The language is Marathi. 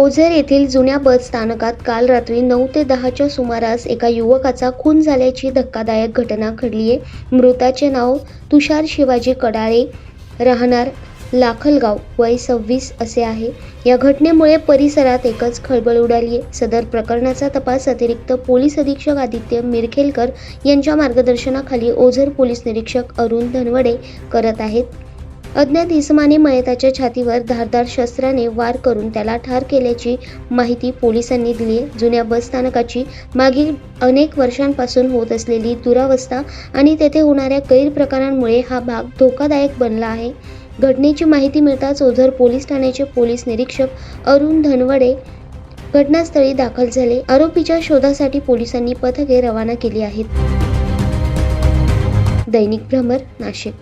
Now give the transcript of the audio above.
ओझर येथील जुन्या बस स्थानकात काल रात्री नऊ ते दहाच्या सुमारास एका युवकाचा खून झाल्याची धक्कादायक घटना घडली आहे. मृताचे नाव तुषार शिवाजी कडाळे राहणार लाखलगाव वय सव्वीस असे आहे. या घटनेमुळे परिसरात एकच खळबळ उडाली आहे. सदर प्रकरणाचा तपास अतिरिक्त पोलीस अधीक्षक आदित्य मिरखेलकर यांच्या मार्गदर्शनाखाली ओझर पोलीस निरीक्षक अरुण धनवडे करत आहेत. अज्ञात इसमाने मयताच्या छातीवर धारदार शस्त्राने वार करून त्याला ठार केल्याची माहिती पोलिसांनी दिली आहे. जुन्या बस स्थानकाची मागील अनेक वर्षांपासून होत असलेली दुरावस्था आणि तेथे होणाऱ्या गैरप्रकारांमुळे हा भाग धोकादायक बनला आहे. घटनेची माहिती मिळताच ओझर पोलीस ठाण्याचे पोलीस निरीक्षक अरुण धनवडे घटनास्थळी दाखल झाले. आरोपीच्या शोधासाठी पोलिसांनी पथके रवाना केली आहेत. दैनिक भ्रमर नाशिक.